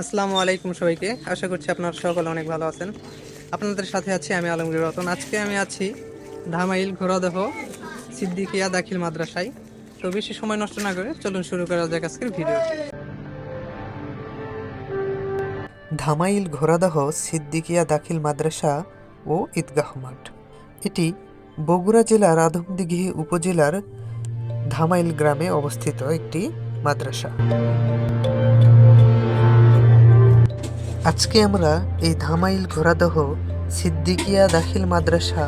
আসসালামু আলাইকুম সবাইকে। আশা করছি আপনারা সকলে অনেক ভালো আছেন। আপনাদের সাথে আছি আমি আলমগীর রতন। আজকে আমি আছি ধামাইল ঘোড়াদহ সিদ্দিকিয়া দাখিল মাদ্রাসায়। তো বেশি সময় নষ্ট না করে চলুন শুরু করা যাক আজকের ভিডিও। ধামাইল ঘোড়াদহ সিদ্দিকিয়া দাখিল মাদ্রাসা ও ঈদগাহ মাঠ। এটি বগুড়া জেলার আদমদিঘি উপজেলার ধামাইল গ্রামে অবস্থিত একটি মাদ্রাসা। আজকে আমরা এই ধামাইল ঘোরাদহ, সিদ্দিকিয়া দাখিল মাদ্রাসা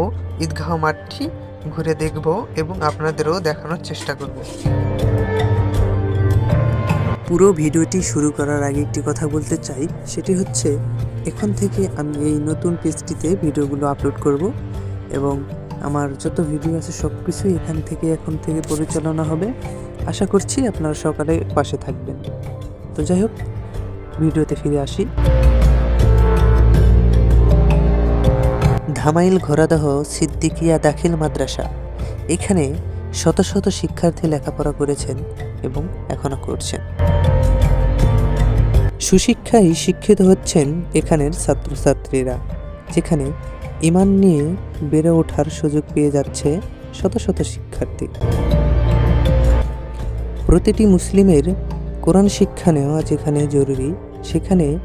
ও ঈদগাহ মাঠটি ঘুরে দেখব এবং আপনাদেরও দেখানোর চেষ্টা করব। পুরো ভিডিওটি শুরু করার আগে একটি কথা বলতে চাই, সেটি হচ্ছে, এখন থেকে আমি এই নতুন পেজটিতে ভিডিওগুলো আপলোড করব এবং আমার যত ভিডিও আছে সব কিছুই এখান থেকে এখন থেকে পরিচালনা হবে। আশা করছি আপনারা সকালে পাশে থাকবেন। তো যাই হোক ভিডিওতে ফিরে আসি। ধামাইল ঘোরাদহ, সিদ্দিকিয়া দাখিল মাদ্রাসা। এখানে শত শত শিক্ষার্থী লেখাপড়া করেছেন এবং এখনও করছেন। সুশিক্ষায় শিক্ষিত হচ্ছেন এখানের ছাত্রছাত্রীরা, যেখানে ইমান নিয়ে বেড়ে ওঠার সুযোগ পেয়ে যাচ্ছে শত শত শিক্ষার্থী। প্রতিটি মুসলিমের কোরআন শিক্ষা নেওয়া যেখানে জরুরি সেখানে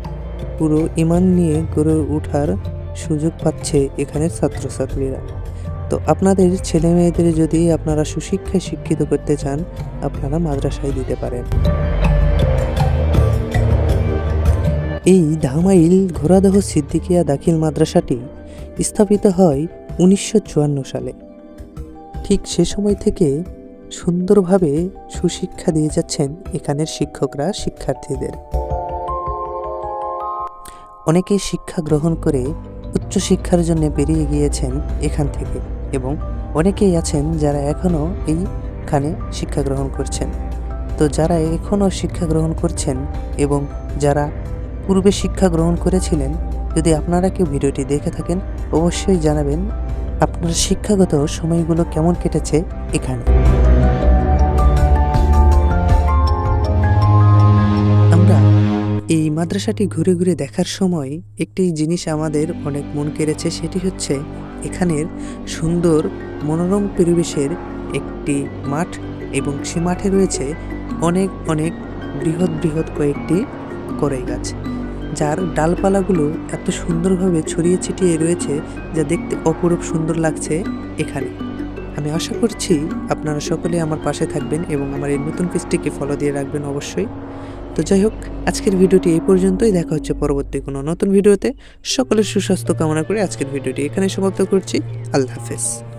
পুরো ইমান নিয়ে গড়ে ওঠার সুযোগ পাচ্ছে এখানের ছাত্রছাত্রীরা। তো আপনাদের ছেলে মেয়েদের যদি আপনারা সুশিক্ষায় শিক্ষিত করতে চান, আপনারা মাদ্রাসায় দিতে পারেন। এই ধামাইল ঘোড়াদহ সিদ্দিকিয়া দাখিল মাদ্রাসাটি স্থাপিত হয় উনিশশো চুয়ান্ন সালে। ঠিক সে সময় থেকে সুন্দরভাবে সুশিক্ষা দিয়ে যাচ্ছেন এখানের শিক্ষকরা, শিক্ষার্থীদের। অনেকেই শিক্ষা গ্রহণ করে উচ্চশিক্ষার জন্য বেরিয়ে গিয়েছেন এখান থেকে এবং অনেকেই আছেন যারা এখনও এইখানে শিক্ষা গ্রহণ করছেন। তো যারা এখনও শিক্ষা গ্রহণ করছেন এবং যারা পূর্বে শিক্ষা গ্রহণ করেছিলেন, যদি আপনারা কেউ ভিডিওটি দেখে থাকেন, অবশ্যই জানাবেন আপনার শিক্ষাগত সময়গুলো কেমন কেটেছে এখানে। মাদ্রাসাটি ঘুরে ঘুরে দেখার সময় একটি জিনিস আমাদের অনেক মন কেড়েছে, সেটি হচ্ছে এখানের সুন্দর মনোরম পরিবেশের একটি মাঠ এবং সে মাঠে রয়েছে অনেক অনেক বৃহৎ বৃহৎ কয়েকটি কড়াই গাছ, যার ডালপালাগুলো এত সুন্দরভাবে ছড়িয়ে ছিটিয়ে রয়েছে যা দেখতে অপরূপ সুন্দর লাগছে এখানে। আমি আশা করছি আপনারা সকলে আমার পাশে থাকবেন এবং আমার এই নতুন পেজটিকে ফলো দিয়ে রাখবেন অবশ্যই। তো যাই হোক, আজকের ভিডিওটি এই পর্যন্তই। দেখা হচ্ছে পরবর্তী কোনো নতুন ভিডিওতে। সকলের সুস্বাস্থ্য কামনা করে আজকের ভিডিওটি এখানে সমাপ্ত করছি। আল্লাহ হাফেজ।